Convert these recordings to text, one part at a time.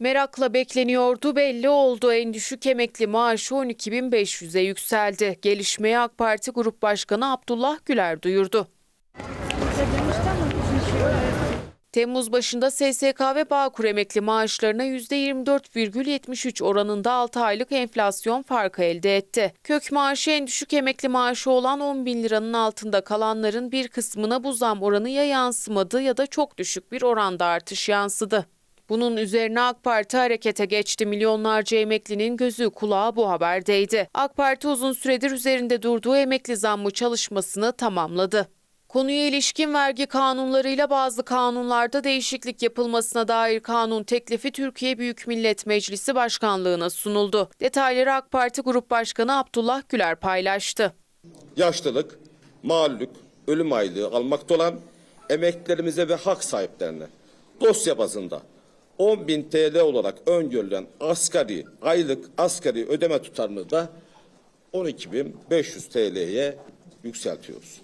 Merakla bekleniyordu belli oldu. En düşük emekli maaşı 12.500'e yükseldi. Gelişmeyi AK Parti Grup Başkanı Abdullah Güler duyurdu. Temmuz başında SSK ve Bağkur emekli maaşlarına %24,73 oranında 6 aylık enflasyon farkı elde etti. Kök maaşı en düşük emekli maaşı olan 10 bin liranın altında kalanların bir kısmına bu zam oranı ya yansımadı ya da çok düşük bir oranda artış yansıdı. Bunun üzerine AK Parti harekete geçti. Milyonlarca emeklinin gözü kulağı bu haberdeydi. AK Parti uzun süredir üzerinde durduğu emekli zammı çalışmasını tamamladı. Konuya ilişkin vergi kanunlarıyla bazı kanunlarda değişiklik yapılmasına dair kanun teklifi Türkiye Büyük Millet Meclisi Başkanlığına sunuldu. Detayları AK Parti Grup Başkanı Abdullah Güler paylaştı. yaşlılık, mağlullük, ölüm aylığı almakta olan emeklilerimize ve hak sahiplerine dosya bazında 10 bin TL olarak öngörülen asgari aylık asgari ödeme tutarını da 12.500 TL'ye yükseltiyoruz.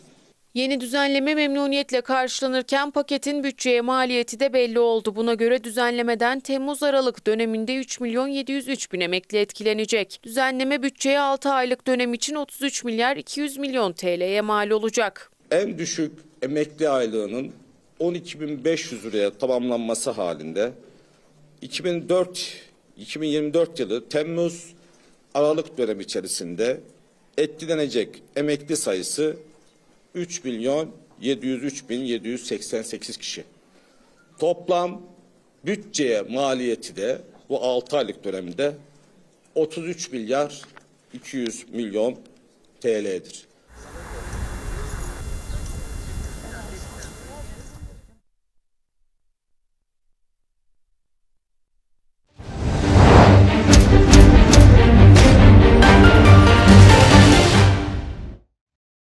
Yeni düzenleme memnuniyetle karşılanırken paketin bütçeye maliyeti de belli oldu. Buna göre düzenlemeden Temmuz-Aralık döneminde 3 milyon 703 bin emekli etkilenecek. Düzenleme bütçeye 6 aylık dönem için 33 milyar 200 milyon TL'ye mal olacak. En düşük emekli aylığının 12.500 liraya tamamlanması halinde 2004 2024 yılı Temmuz Aralık dönemi içerisinde etkilenecek emekli sayısı 3 milyon 703 bin 788 kişi. Toplam bütçeye maliyeti de bu 6 aylık dönemde 33 milyar 200 milyon TL'dir.